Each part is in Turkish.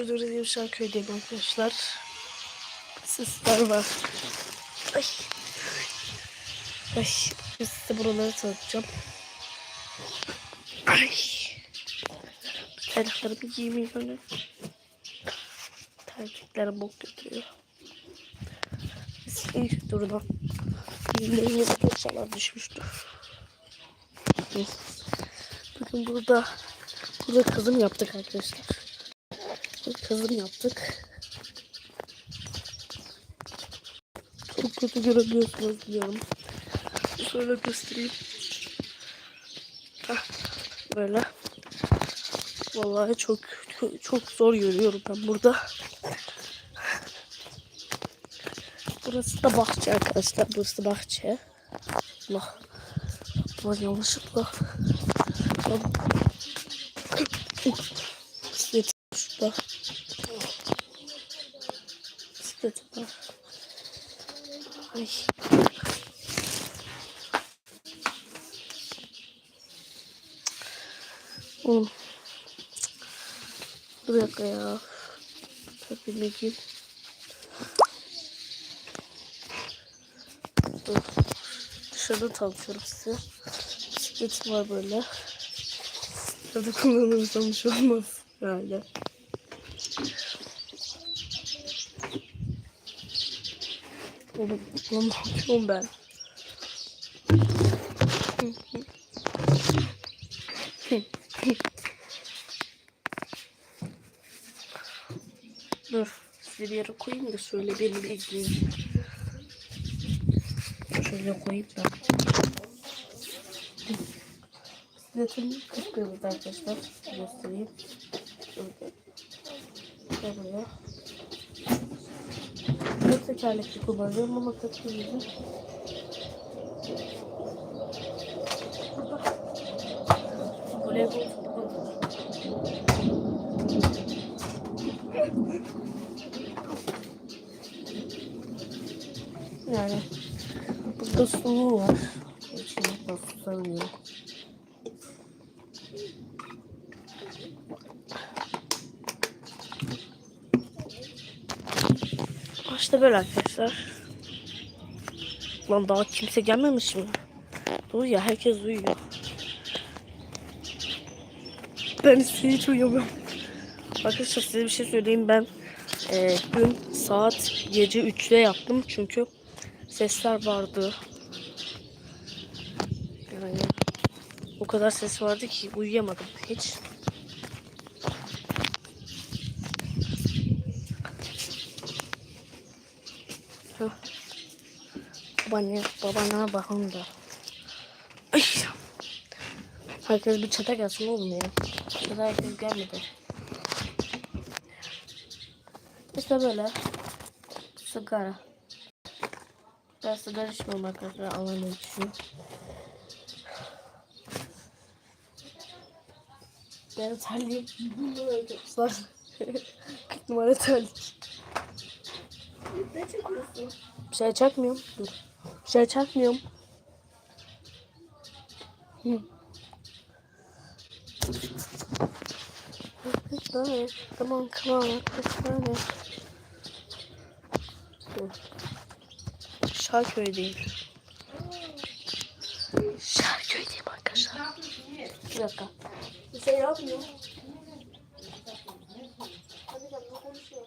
Gördüğünüz Şarköy'deyim arkadaşlar. Sesler var. Ay. Ay. Size buraları tanıtacağım. Ay. Terliklerimi giymeyeyim Terliklerim bok götürüyor. İlk durdan. Giyimlerimiz eşyalar düşmüştü. Bugün burada burada kızım yaptık arkadaşlar. Burada kızım yaptık. Çok kötü görebiliyorsunuz biliyorum. Şöyle göstereyim. Hah, böyle. Vallahi çok çok zor yürüyorum ben burada. Burası da bahçe arkadaşlar. Burası da bahçe. Allah. Var yanlışlıkla. Bisiklet şurada. Bisiklet var. Ay. Oğlum. Bir dakika ya. Tabii giyeyim. Dur. Dışarıda tanıtıyorum size. Bisikletim var böyle. Evde kullanırsam bir şey olmaz. Yani. Oğlum, ne yapıyorum ben? Dur. Size bir yere koyayım da şöyle beni bir izleyin. Şöyle koyayım da. Bisikletim kıpkırmızı arkadaşlar. Göstereyim. Şöyle. Şöyle. Dört tekerlekli kullanıyorum ama kıpkırmızı. Sulu var. İçinde de susamıyor. İşte böyle arkadaşlar. Lan daha kimse gelmemiş mi? Dur ya herkes uyuyor. Ben hiç uyumuyorum. Arkadaşlar size bir şey söyleyeyim ben e, dün saat gece 3'te yaptım çünkü sesler vardı. Yani o kadar ses vardı ki uyuyamadım hiç. Hah. Babaanne, babaanneme bakın da. Ay. Herkes bir çata gelsin oğlum ya. Çata herkes gelmedi. İşte böyle. Sigara. Ben sigara içmiyorum arkadaşlar. Alanı içiyorum. Ben terliyim. Arkadaşlar. 40 numara terlik. Ne çekiyorsun? Bir şey çakmıyorum. Dur. Bir şey çakmıyorum. Hı. Arkadaşlar, Tamam tamam. Dur. Şarköy'deyim. Şarköy'deyim arkadaşlar. Bir dakika. Şey yapmıyor. Hadi gel ne konuşuyor?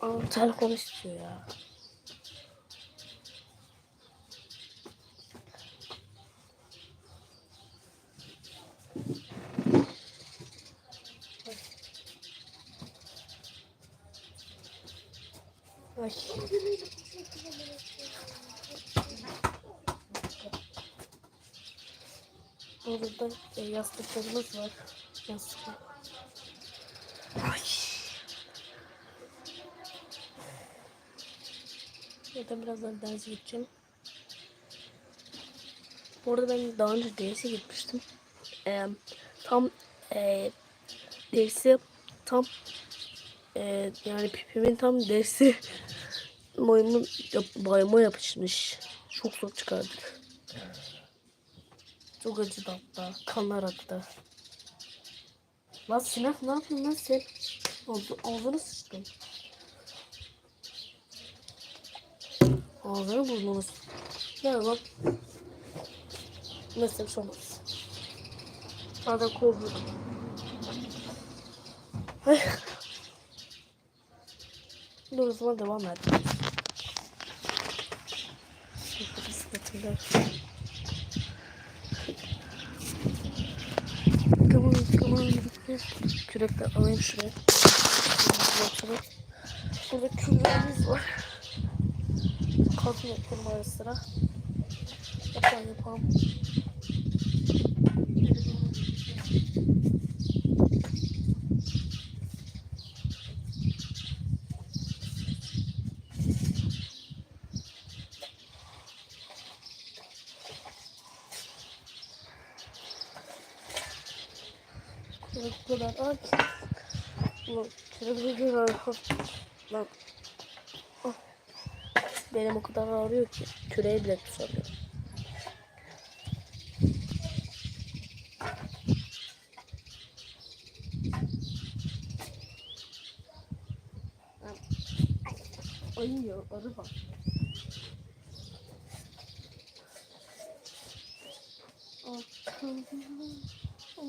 Aa, telefon istiyor ya. Ay. Burada e, yastıklarımız var. Yastık. Ay. Ya da birazdan derse gideceğim. Bu arada ben daha önce derse gitmiştim. Ee, tam e, dersi tam e, yani pipimin tam dersi maymun yap, bayma yapışmış. Çok zor çıkardık. Çok acıdı hatta. Kanlar aktı. Lan Sinan ne yapıyorsun lan sen? Ağzı, ağzını sıçtın. Ağzını burnunu. Gel bak. Mesela olmaz. Zaten kovdum. Ay. Dur o zaman devam et. Bisikletimde. Tamam, tamam. Kürekle alayım şuraya. Burada küllerimiz var. Kalkın yapalım ara sıra. Yapalım yapalım. Bu kadar aç. Küreği var. Lan. Ah. Benim o kadar ağrıyor ki. Küreği bile tutamıyorum. Ay ya arı var.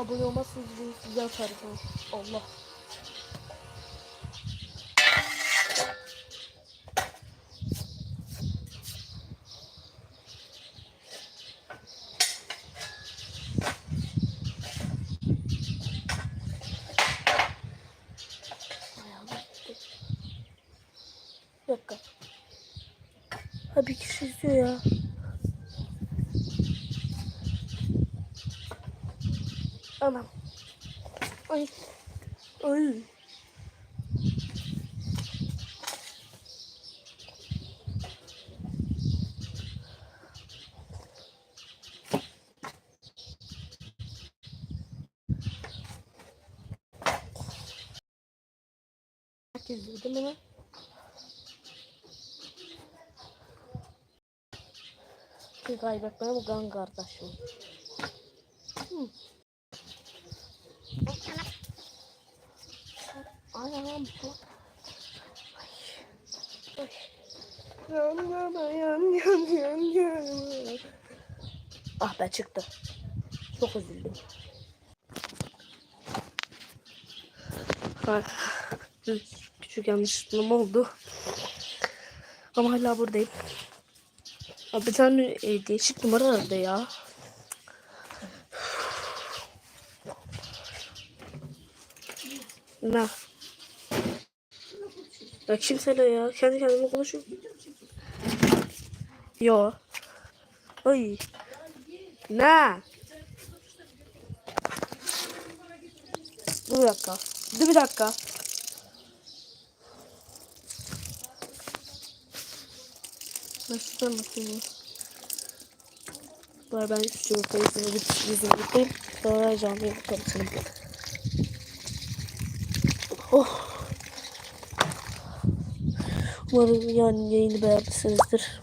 Abone olmazsanız bunu size atarım. Allah. Bir dakika. Ha kişi izliyor ya. Anam. Ay. Ay. Lan? Bir kaybetmeye bu kan kardeşim. Hı. Ayağım bu. Ah be çıktı. Çok üzüldüm. Ah, Küçük yanlışlığım oldu. Ama hala buradayım. Abi bir tane değişik numara aradı ya. Ne? Ya kimseyle ya. Kendi kendime konuşuyorum. Yo. Ay. Ne? Dur bir dakika. Dur bir dakika. Nasıl bakayım? Var ben şu yüzümü bit yüzümü biteyim. Sonra canlıya bakalım. Oh. Umarım yani yayını beğenmişsinizdir.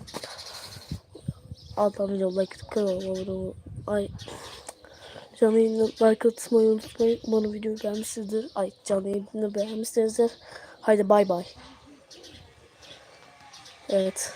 Alttan video like atıp kanalıma abone olmayı. Ay. Canlı yayını like atmayı unutmayın. Umarım video beğenmişsinizdir. Ay canlı yayını beğenmişsinizdir. Haydi bay bay. Evet.